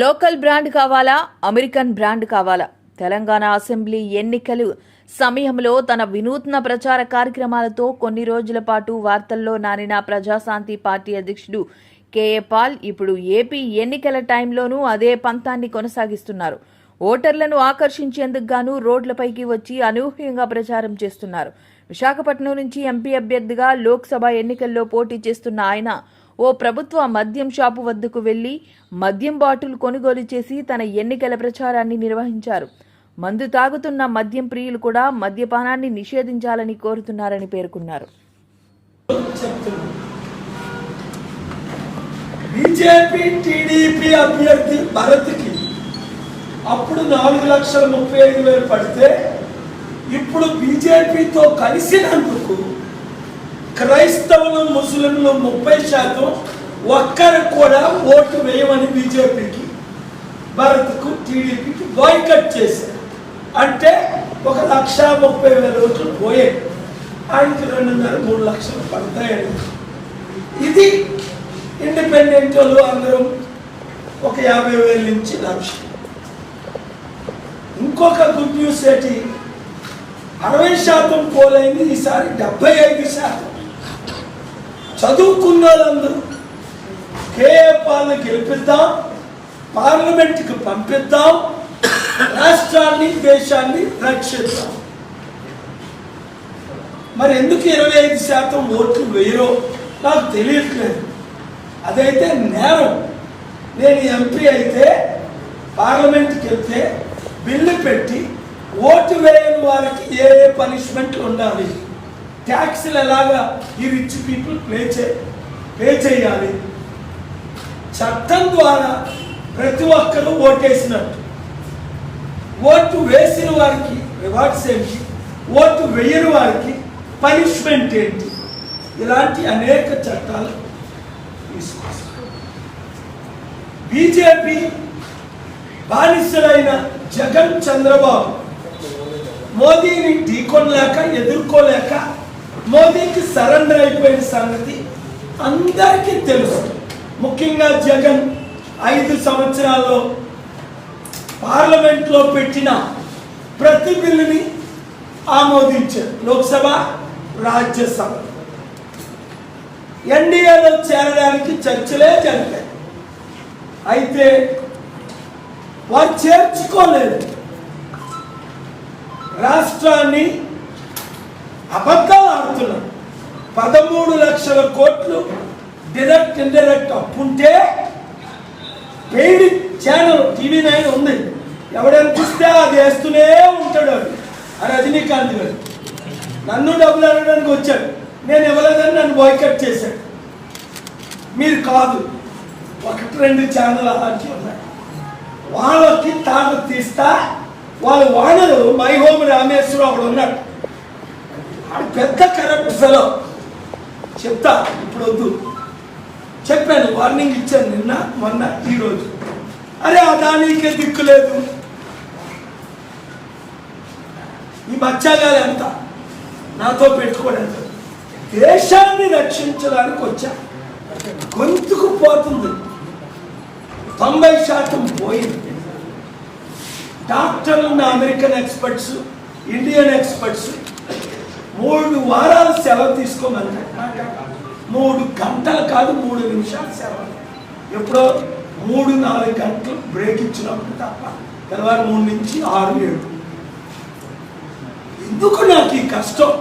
Local brand కావాలా? American brand కావాలా? Telangana assembly ఎన్నికలు సమయంలో తన వినూత్న ప్రచార కార్యక్రమాలతో కొన్ని రోజుల పాటు వార్తల్లో నానిన ప్రజాశాంతి పార్టీ అధ్యక్షుడు కేఏ పాల్ ఇప్పుడు ఏపీ ఎన్నికల టైంలోనూ అదే పంతాన్ని కొనసాగిస్తున్నారు. ఓటర్లను ఆకర్షించేందుకు గాను రోడ్లపైకి వచ్చి అనూహ్యంగా ప్రచారం చేస్తున్నారు. విశాఖపట్నం నుంచి ఎంపీ అభ్యర్థిగా లోక్సభ ఎన్నికల్లో పోటీ చేస్తున్న ఆయన ఓ ప్రభుత్వ మద్యం షాపు వద్దకు వెళ్ళి మద్యం బాటిల్ కొనుగోలు చేసి తన ఎన్నికల ప్రచారాన్ని నిర్వహించారు. మందు తాగుతున్న మద్యం ప్రియులు కూడా మద్యపానాన్ని నిషేధించాలని కోరుతున్నారని పేర్కొన్నారు. బీజేపీ టీడీపీ అభ్యర్థి భరత్కి అప్పుడు నాలుగు లక్షల ముప్పై ఐదు వేలు పడితే ఇప్పుడు బీజేపీతో కలిసినందుకు క్రైస్తవులు ముస్లింలు ముప్పై శాతం ఒక్కరు కూడా ఓటు వేయమని బీజేపీకి భారత్కు టీడీపీకి బాయ్కట్ చేశారు. అంటే ఒక లక్ష ముప్పై వేల ఓట్లు పోయాయి. ఆయనకి రెండున్నర మూడు లక్షలు పడతాయండి ఇది ఇండిపెండెంట్ వాళ్ళు అందరూ ఒక యాభై వేల నుంచి లక్ష. ఇంకొక గుడ్ న్యూస్ ఏంటి? అరవై శాతం పోలైంది ఈసారి డెబ్బై ఐదు శాతం. చదువుకున్న వాళ్ళందరూ కేఏ పాలన గెలిపిద్దాం పార్లమెంట్కి పంపిద్దాం రాష్ట్రాన్ని దేశాన్ని రక్షిద్దాం. మరి ఎందుకు ఇరవై ఐదు శాతం ఓట్లు వేయరో నాకు తెలియట్లేదు. అదైతే నేరం. నేను ఎంపీ అయితే పార్లమెంట్కి వెళ్తే బిల్లు పెట్టి ఓటు వేయని వారికి ఏ ఏ పనిష్మెంట్లు ఉండాలి? ట్యాక్స్లు ఎలాగా ఈ రిచ్ పీపుల్ ప్లే చే పే చేయాలి. చట్టం ద్వారా ప్రతి ఒక్కరూ ఓటేసినట్టు. ఓటు వేసిన వారికి రివార్డ్స్ ఏంటి? ఓటు వేయని వారికి పనిష్మెంట్ ఏంటి? ఇలాంటి అనేక చట్టాలు తీసుకొస్తారు బీజేపీ బానిసలైన జగన్ చంద్రబాబు మోదీని ఢీకొనలేక ఎదుర్కోలేక మోదీకి సరెండర్ అయిపోయిన సంగతి అందరికీ తెలుసు. ముఖ్యంగా జగన్ ఐదు సంవత్సరాల్లో పార్లమెంట్లో పెట్టిన ప్రతి బిల్లుని ఆమోదించారు. లోక్సభ రాజ్యసభ. ఎన్డీఏలో చేరడానికి చర్చలే జరిగాయి. అయితే వారు చేర్చుకోలేదు. రాష్ట్రాన్ని అబద్ధాలు ఆడుతున్నారు. పదమూడు లక్షల కోట్లు డైరెక్ట్ ఇండైరెక్ట్ అప్పుంటే పెయిడ్ ఛానల్ టీవీ నైన్ ఉంది. ఎవడనిపిస్తే అది వేస్తూనే ఉంటాడు అది రజనీకాంత్ గారు. నన్ను డబ్బులు అడగడానికి వచ్చాడు. నేను ఇవ్వలేదని నన్ను బాయ్కట్ చేశాడు. మీరు కాదు. ఒకటి రెండు ఛానల్ అలాంటివి ఉన్నాయి. వాళ్ళకి తాట తీస్తా వాళ్ళ వానలు మై హోమ్ రామేశ్వరం అక్కడ ఉన్నాడు. పెద్ద కరెక్ట్ ఫెలో చెప్తా ఇప్పుడు వద్దు. చెప్పాను వార్నింగ్ ఇచ్చాను నిన్న మొన్న ఈరోజు అరే అదానికే దిక్కు లేదు. ఈ బచ్చాగాలు ఎంత నాతో పెట్టుకోలేదు. దేశాన్ని రక్షించడానికి వచ్చా. గొంతుకు పోతుంది. తొంభై శాతం పోయింది. డాక్టర్లు ఉన్న అమెరికన్ ఎక్స్పర్ట్స్ ఇండియన్ ఎక్స్పర్ట్స్ మూడు వారాలు సెలవు తీసుకోమని మూడు గంటలు కాదు మూడు నిమిషాలు సెలవు. ఎప్పుడో మూడు నాలుగు గంటలు బ్రేక్ ఇచ్చినప్పుడు తప్ప తెల్లవారు మూడు నుంచి ఆరు ఏడు. ఎందుకు నాకు ఈ కష్టం?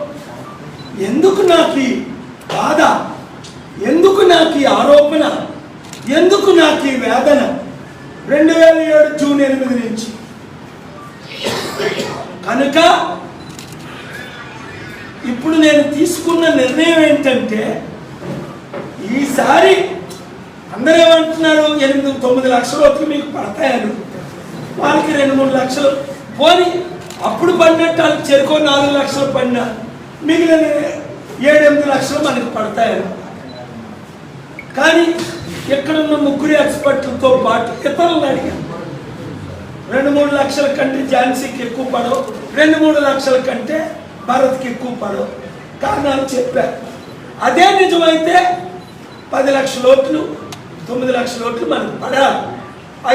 ఎందుకు నాకు ఈ బాధ? ఎందుకు నాకు ఈ ఆరోపణ? ఎందుకు నాకు ఈ వేదన? రెండు వేల ఏడు జూన్ ఎనిమిది నుంచి. కనుక ఇప్పుడు నేను తీసుకున్న నిర్ణయం ఏంటంటే ఈసారి అందరూ ఏమంటున్నారు ఎనిమిది తొమ్మిది లక్షల వరకు మీకు పడతాయని. వాళ్ళకి రెండు మూడు లక్షలు. పోని అప్పుడు పడినట్టు వాళ్ళకి చేరుకో నాలుగు లక్షలు పడినా మిగిలిన ఏడెనిమిది లక్షలు మనకి పడతాయని. కానీ ఎక్కడున్న ముగ్గురు ఎక్స్పర్ట్లతో పాటు ఇతరులను అడిగాను. రెండు మూడు లక్షల కంటే ఝాన్సీకి ఎక్కువ పడవు. రెండు మూడు లక్షల కంటే భారత్కి ఎక్కువ పడవు. కారణాలు చెప్పారు అదే నిజమైతే పది లక్షల ఓట్లు తొమ్మిది లక్షల ఓట్లు మనకు పడాలి.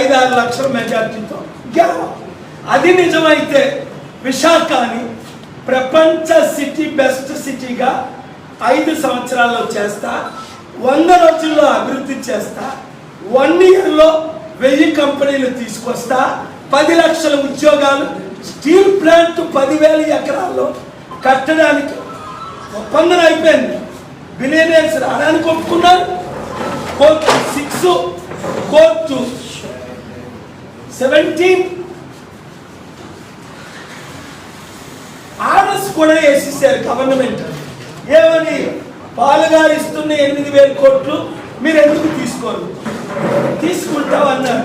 ఐదారు లక్షల మెజార్టీతో. గెలవాలి అది నిజమైతే విశాఖని ప్రపంచ సిటీ బెస్ట్ సిటీగా ఐదు సంవత్సరాల్లో చేస్తా వంద రోజుల్లో అభివృద్ధి చేస్తా వన్ ఇయర్లో వెయ్యి కంపెనీలు తీసుకొస్తా పది లక్షల ఉద్యోగాలు స్టీల్ ప్లాంట్ పదివేల ఎకరాల్లో కట్టడానికి ఒప్పందం అయిపోయింది. బిలియనర్స్ రావడానికి ఒప్పుకున్నారు court six court seventeen orders కూడా వేసేసారు గవర్నమెంట్ ఏమని? పాలుగారు ఇస్తున్న ఎనిమిది వేల కోట్లు మీరు ఎందుకు తీసుకోరు? తీసుకుంటామన్నారు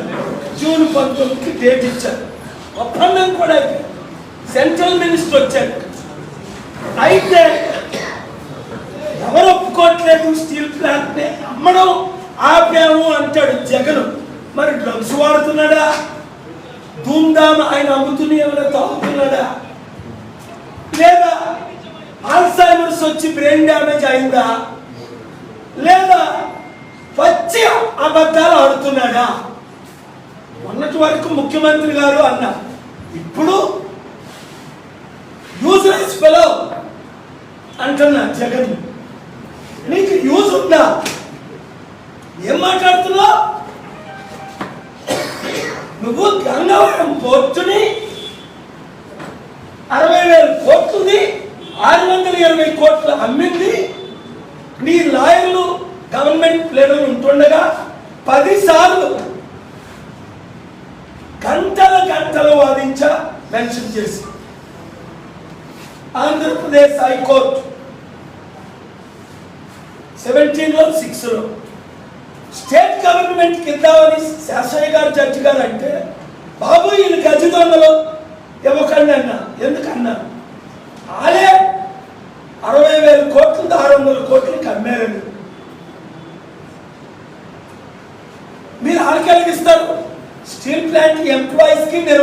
జూన్ పంతొమ్మిదికి డేట్ ఇచ్చారు. ఒప్పందం కూడా సెంట్రల్ మినిస్టర్ వచ్చారు అయితే ఎవరు ఒప్పుకోవట్లేదు స్టీల్ ప్లాంట్ అమ్మడం ఆపాము అంటాడు జగన్. మరి డ్రగ్స్ వాడుతున్నాడా? ధూమ్ధామ్ ఆయన అమ్ముతున్న ఏమైనా తాగుతున్నాడా? లేదా ఆల్సైమర్స్ వచ్చి బ్రెయిన్ డ్యామేజ్ అయిందా? లేదా వచ్చి అబద్ధాలు ఆడుతున్నాడా? మొన్నటి వరకు ముఖ్యమంత్రి గారు అన్న ఇప్పుడు యూజ్లెస్ ఫెలో అంటున్నా జగన్ నీకు యూజ్ ఉందా? ఏం మాట్లాడుతున్నావు? నువ్వు గంగవరం పోర్టుని అరవై వేల కోట్లుది ఆరు వందల ఇరవై కోట్లు అమ్మింది. నీ లాయర్లు గవర్నమెంట్ ప్లేడర్లు ఉంటుండగా పదిసార్లు గంటల గంటలు వాదించా మెన్షన్ చేసి ఆంధ్రప్రదేశ్ హైకోర్టు సెవెంటీన్లో సిక్స్లో స్టేట్ గవర్నమెంట్ కిందామని శాస్త్రయ్య గారు జడ్జి గారు అంటే బాబు ఈయన గజి దొంగలు ఇవ్వకండి అన్న. ఎందుకన్నా? ఆలే అరవై వేల కోట్లు ఆరు వందల కోట్లకి అమ్మారని. మీరు ఆడికి స్టీల్ ప్లాంట్ ఎంప్లాయీస్కి నిర్వహణ